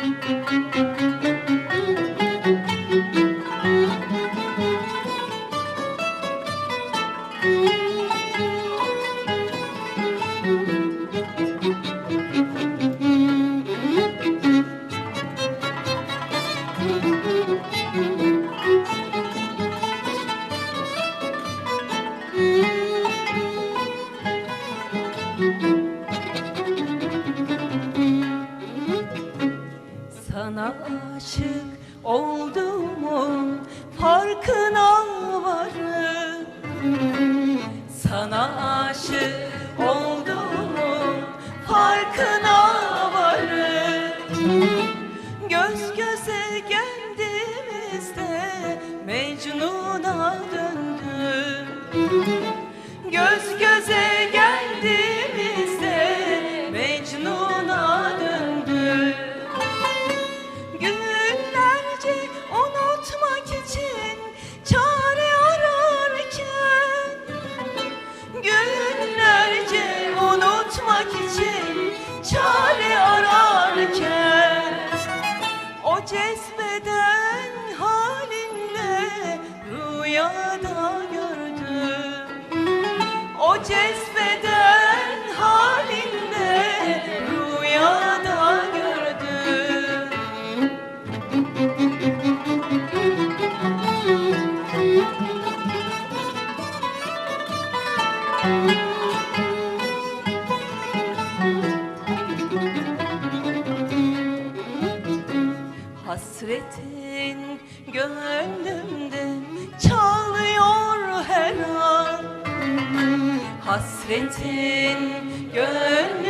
किसी किसी Sana aşık olduğumun farkına varım. Sana aşık olduğumun farkına varım. Göz göze geldiğimizde Mecnun'a döndüm. Göz göze unutmak için çare ararken O cezbeden halinle rüyada gördüm. O cezbeden Hasretin gönlümde çalıyor her an. Hasretin gönlümde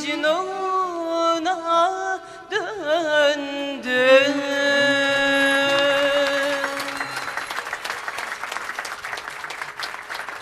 Mecnun'a döndüm.